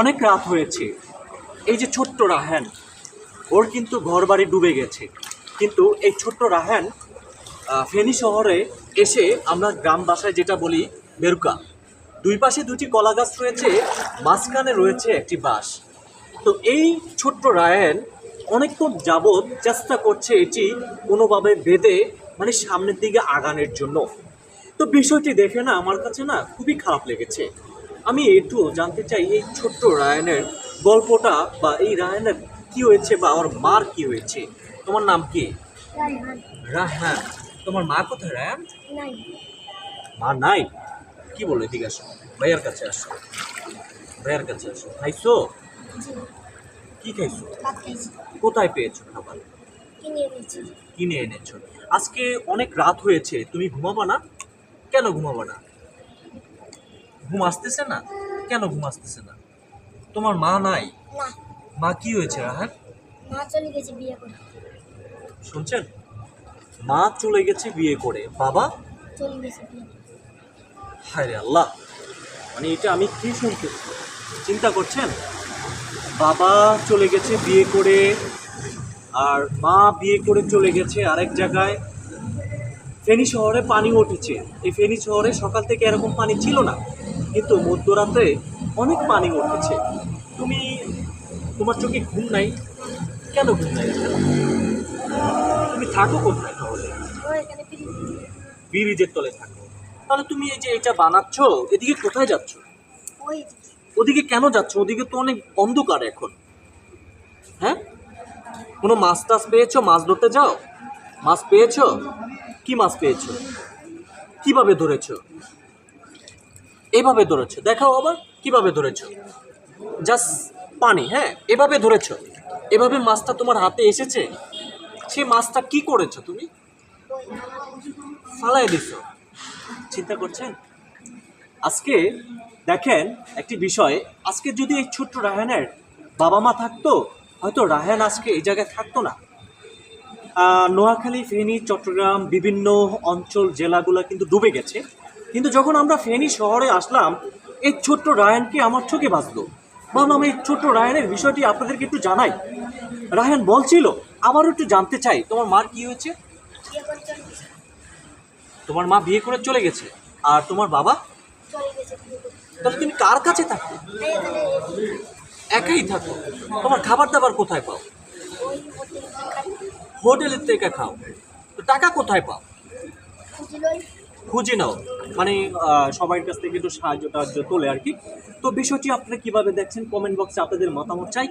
অনেক রাত হয়েছে। এই যে ছোট্ট রাহান, ওর কিন্তু ঘর বাড়ি ডুবে গেছে। কিন্তু এই ছোট্ট রাহান ফেনী শহরে এসে আমরা গ্রাম বাসায় যেটা বলি, বেরুকা। দুই পাশে দুটি কলা গাছ রয়েছে, মাঝখানে রয়েছে একটি বাঁশ। তো এই ছোট্ট রায়ান অনেকক্ষণ যাবৎ চেষ্টা করছে এটি কোনোভাবে বেঁধে মানে সামনের দিকে আগানের জন্য। তো বিষয়টি দেখে না, আমার কাছে না খুবই খারাপ লেগেছে। আমি একটু জানতে চাই এই ছোট্ট রায়ানের গল্পটা বা এই রায়ানের কি হয়েছে বা আমার মার কি হয়েছে? তোমার নাম কি? রায়হান। রাহান তোমার মা কোথায় রায়ান? মা নাই? কি বলো এদিকে আসো। ভাইয়ার কাছে আসো। ভাইয়ার কাছে আসো। খাইছো? কি খাইছো? কোথায় পেয়েছ খাবার? কিনে কিনে এনেছো। আজকে অনেক রাত হয়েছে। তুমি ঘুমাবা না? কেন ঘুমাবা না? ঘুম আসতেছে না? কেন ঘুম আসতেছে না? তোমার মা নাই? মা কি হয়েছে রাহান মা চলে গেছে বিয়ে করে। শুনছেন? মা চলে গেছে বিয়ে করে। বাবা? চলে গেছে হায় রে আল্লাহ! মানে এটা আমি কি শুনতেছি চিন্তা করছেন? বাবা চলে গেছে বিয়ে করে আর মা বিয়ে করে চলে গেছে আরেক জায়গায়। ফেনী শহরে পানি উঠেছে। এই ফেনী শহরে সকাল থেকে এরকম পানি ছিল না? কিন্তু মধ্যরাতে অনেক পানি উঠেছে। তুমি তোমার চোখে ঘুম নাই? কেন ঘুম নাই? তুমি থাকো কোথায় তাহলে? ব্রিজের তলে থাকো। তাহলে তুমি এই যে এটা বানাচ্ছ এদিকে কোথায় যাচ্ছ? ওদিকে কেন যাচ্ছ? ওদিকে তো অনেক অন্ধকার এখন। হ্যাঁ? কোনো মাছ টাছ পেয়েছ? মাছ ধরতে যাও? মাছ পেয়েছ? কি মাছ পেয়েছ? কীভাবে ধরেছো? এভাবে ধরেছো। দেখাও আবার কীভাবে ধরেছো। জাস্ট পানি হ্যাঁ এভাবে ধরেছো। এভাবে মাছটা তোমার হাতে এসেছে? সে মাছটা কি করেছ তুমি? ফালাই দিছো। চিন্তা করছেন? আজকে দেখেন একটি বিষয়। আজকে যদি এই ছোট্ট রাহানের বাবা মা থাকতো, হয়তো রাহান আজকে এই জায়গায় থাকতো না। নোয়াখালী, ফেনী, চট্টগ্রাম, বিভিন্ন অঞ্চল, জেলাগুলো কিন্তু ডুবে গেছে। কিন্তু যখন আমরা ফেনী শহরে আসলাম, এই ছোট্ট রায়ানকে আমার চোখে বাঁচলো। ভাবলাম এই ছোট্ট রায়ানের বিষয়টি আপনাদেরকে একটু জানাই। রায়ান বলছিল, আবারও একটু জানতে চাই, তোমার মার কি হয়েছে? তোমার মা বিয়ে করে চলে গেছে, আর তোমার বাবা? তাহলে তুমি কার কাছে থাকো? একাই থাকো। তোমার খাবার দাবার কোথায় পাও? হোটেলের থেকে খাও। তো টাকা কোথায় পাও? খুঁজে নাও। মানে সবার কাছ থেকে একটু সাহায্য টাহায্য তোলে আর কি। তো বিষয়টি আপনারা কীভাবে দেখছেন? কমেন্ট বক্সে আপনাদের মতামত চাই।